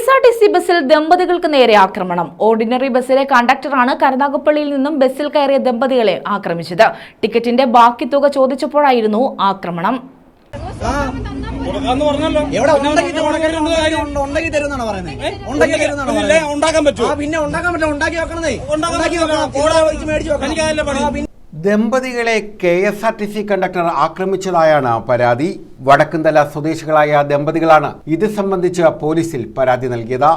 S R T C ബസ്സിൽ ദമ്പതികൾക്ക് നേരെ ആക്രമണം. ഓർഡിനറി ബസ്സിലെ കണ്ടക്ടറാണ് കരുനാഗപ്പള്ളിയിൽ നിന്നും ബസ്സിൽ കയറിയ ദമ്പതികളെ ആക്രമിച്ചത്. ടിക്കറ്റിന്റെ ബാക്കി തുക ചോദിച്ചപ്പോഴായിരുന്നു ആക്രമണം. കൊടുക്കാന്ന് പറഞ്ഞല്ലോ എവിടെ പിന്നെ? ഉണ്ടാക്കി ഉണ്ടാക്കാൻ വെക്കണേ. ഉണ്ടാക്കി. വെക്കണം മേടിച്ച് വെക്കണം. ദമ്പതികളെ K S R T C conductor ആക്രമിച്ചതായാണ് പരാതി. വടക്കുംതല സ്വദേശികളായ ദമ്പതികളാണ് ഇത് സംബന്ധിച്ച് പോലീസിൽ പരാതി നൽകിയത്.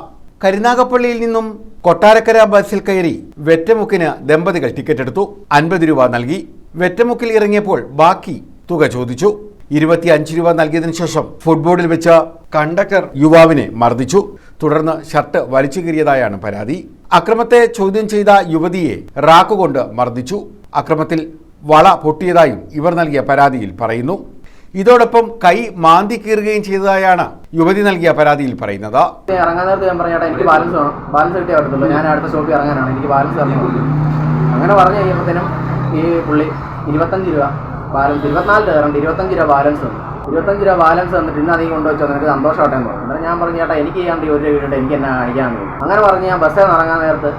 കരുനാഗപ്പള്ളിയിൽ നിന്നും കൊട്ടാരക്കര ബസ്സിൽ കയറി വെറ്റമുക്കിന് ദമ്പതികൾ ടിക്കറ്റ് എടുത്തു അൻപത് രൂപ നൽകി. വെറ്റമുക്കിൽ ഇറങ്ങിയപ്പോൾ ബാക്കി തുക ചോദിച്ചു. ഇരുപത്തി അഞ്ച് രൂപ നൽകിയതിനു ശേഷം ഫുട്ബോളിൽ വെച്ച് കണ്ടക്ടർ യുവാവിനെ മർദ്ദിച്ചു. തുടർന്ന് ഷർട്ട് വലിച്ചു കീറിയതായാണ് പരാതി. അക്രമത്തെ ചോദ്യം ചെയ്ത യുവതിയെ റാക്കുകൊണ്ട് മർദ്ദിച്ചു. അക്രമത്തിൽ വള പൊട്ടിയതായും ഇവർ നൽകിയ പരാതിയിൽ പറയുന്നു. ഇതോടൊപ്പം കൈ മാന്തി കീറുകയും ചെയ്തതായാണ് യുവതി നൽകിയ പരാതിയിൽ പറയുന്നത്. ഇറങ്ങാൻ നേരത്ത് ഞാൻ പറഞ്ഞാ ചേട്ടാ എനിക്ക് ബാലൻസ് വേണം. ബാലൻസ് കിട്ടിയേ പറ്റത്തുള്ളൂ. ഞാൻ അടുത്ത ഷോപ്പിൽ ഇറങ്ങാനാണ്. എനിക്ക് ബാലൻസ് തരണം. അങ്ങനെ പറഞ്ഞു കഴിയുമ്പോഴത്തേനും ഈ പുള്ളി ഇരുപത്തഞ്ച് രൂപ ബാലൻസ് ഇരുപത്തിനാല് കയറണ്ട് ഇരുപത്തഞ്ച് രൂപ ബാലൻസ് തന്നു. ഇരുപത്തഞ്ച് രൂപ ബാലൻസ് തന്നിട്ട് ഇന്ന് അധികം കൊണ്ടുവച്ചോ നിനക്ക് സന്തോഷമാട്ടെ എന്ന് പറഞ്ഞു ഞാൻ പറഞ്ഞു ചേട്ടാ എനിക്ക് ചെയ്യാണ്ട് ഒരു രൂപ എനിക്ക് എന്നാ കാണിക്കാൻ അങ്ങനെ പറഞ്ഞ് ഞാൻ ബസ്സിൽ ഇറങ്ങാൻ നേരത്ത്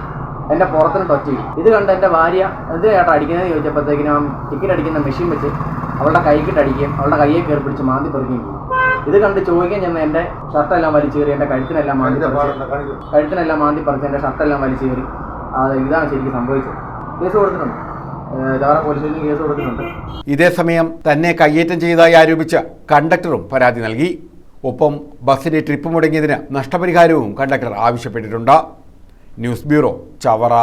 എന്റെ പുറത്തിന് ടച്ച് ചെയ്യും ഇത് കണ്ട് എന്റെ ഭാര്യ എന്ത് ചേട്ടാ അടിക്കുന്നത് ചോദിച്ചപ്പോഴത്തേക്കിനും ടിക്കറ്റ് അടിക്കുന്ന മെഷീൻ വെച്ച് അവളുടെ കൈക്കിട്ട് അടിക്കുകയും അവളുടെ കയ്യെ കയറി പിടിച്ച് മാന്തി പറിക്കുകയും ചെയ്യും ഇത് കണ്ട് ചോദിക്കാൻ ചെന്ന് എന്റെ ഷർട്ടെല്ലാം വലിച്ചു കയറി എന്റെ കഴുത്തിനെല്ലാം മാന്തി പറിച്ച് കഴുത്തിനെല്ലാം മാന്തി പറിച്ച് എന്റെ ഷർട്ടെല്ലാം വലിച്ചു കയറി. അത് ഇതാണ് ശരിക്കും സംഭവിച്ചത്. കേസ് കൊടുത്തിട്ടുണ്ട്. ഏഹ് ചവറ പോലീസ് കേസ് കൊടുത്തിട്ടുണ്ട്. ഇതേസമയം തന്നെ കയ്യേറ്റം ചെയ്തതായി ആരോപിച്ച കണ്ടക്ടറും പരാതി നൽകി. ഒപ്പം ബസ്സിന്റെ ട്രിപ്പ് മുടങ്ങിയതിന് നഷ്ടപരിഹാരവും കണ്ടക്ടർ ആവശ്യപ്പെട്ടിട്ടുണ്ട്. News bureau Chavara.